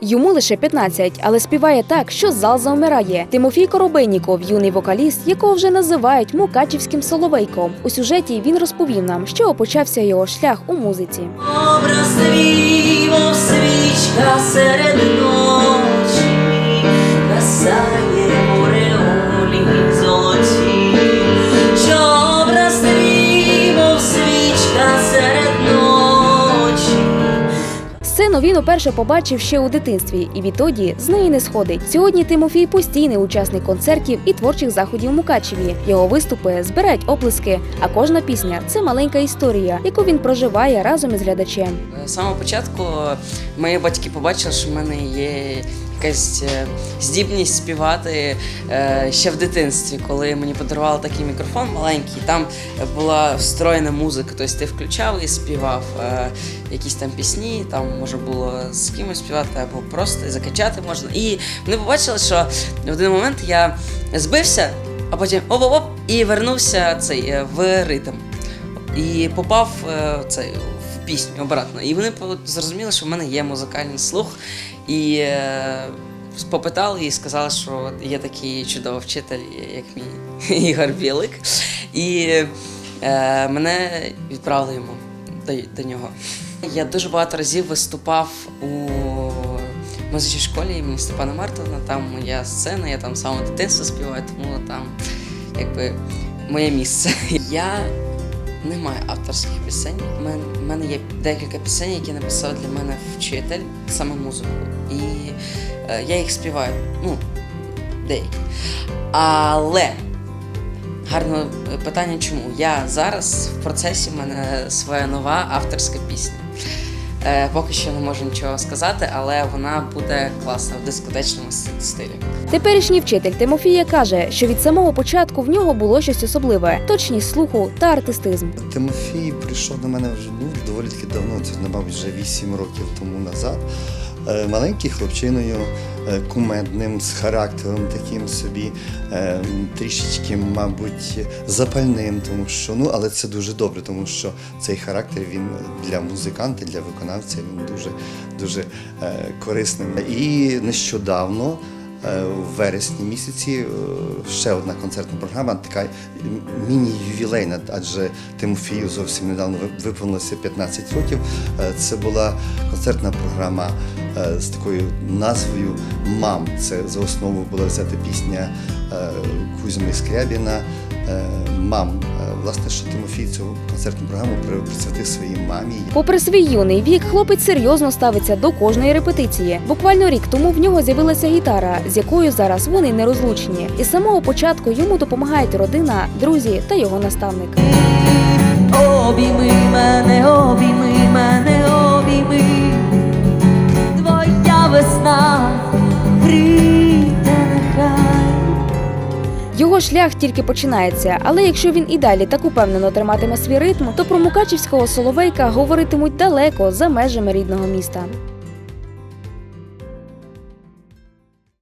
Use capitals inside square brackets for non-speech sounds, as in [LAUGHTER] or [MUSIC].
Йому лише 15, але співає так, що зал завмирає. Тимофій Коробейніков, юний вокаліст, якого вже називають Мукачівським соловейком. У сюжеті він розповів нам, що почався його шлях у музиці. Образ свій, мов свічка серед Сцену він уперше побачив ще у дитинстві, і відтоді з неї не сходить. Сьогодні Тимофій постійний учасник концертів і творчих заходів у Мукачеві. Його виступи збирають оплески, а кожна пісня це маленька історія, яку він проживає разом із глядачем. З самого початку мої батьки побачили, що в мене є якась е, здібність співати е, ще в дитинстві, коли мені подарували такий мікрофон маленький. Там була встроєна музика, тобто ти включав і співав е, якісь там пісні, там може було з кимось співати або просто закачати можна. І вони побачили, що в один момент я збився, а потім оп-оп-оп і вернувся цей в ритм. І попав цей, пісню обратно. І вони зрозуміли, що в мене є музикальний слух. І е, попитали і сказали, що є такий чудовий вчитель, як мій [LAUGHS] Ігор Білик. І е, мене відправили йому до, до нього. Я дуже багато разів виступав у музичній школі імені Степана Мартина. Там моя сцена, я там з самого дитинства співаю, тому там якби моє місце. [LAUGHS] Я не маю авторських пісень. У мене, є декілька пісень, які написав для мене вчитель, саме музику. І е, я їх співаю. Ну, деякі. Але гарне питання, чому? Я зараз в процесі в мене своя нова авторська пісня. Е, поки що не можу нічого сказати, але вона буде класна в дискотечному стилі. Теперішній вчитель Тимофія каже, що від самого початку в нього було щось особливе: точність слуху та артистизм. Тимофій прийшов до мене вже ну, доволі таки давно, це, мабуть, вже 8 років тому назад. Е, Маленький хлопчиною, е, кумедним, з характером таким собі, е, трішечки, мабуть, запальним, тому що ну, але це дуже добре, тому що цей характер він для музиканта, для виконавця він дуже дуже корисним. І нещодавно. Е, У вересні місяці е, ще одна концертна програма, така міні-ювілейна, адже Тимофію зовсім недавно ви- виповнилося 15 років. Е, Це була концертна програма е, з такою назвою Мам. Це за основу була взята пісня е, Кузьми Скрябіна е, Мам. Власне, що Тимофій цю концертну програму при- присвятив своїй мамі. Попри свій юний вік, хлопець серйозно ставиться до кожної репетиції. Буквально рік тому в нього з'явилася гітара, з якою зараз вони нерозлучні. І з самого початку йому допомагають родина, друзі та його наставник. Обійми мене, обійми мене, Його шлях тільки починається, але якщо він і далі так упевнено триматиме свій ритм, то про мукачівського соловейка говоритимуть далеко за межами рідного міста.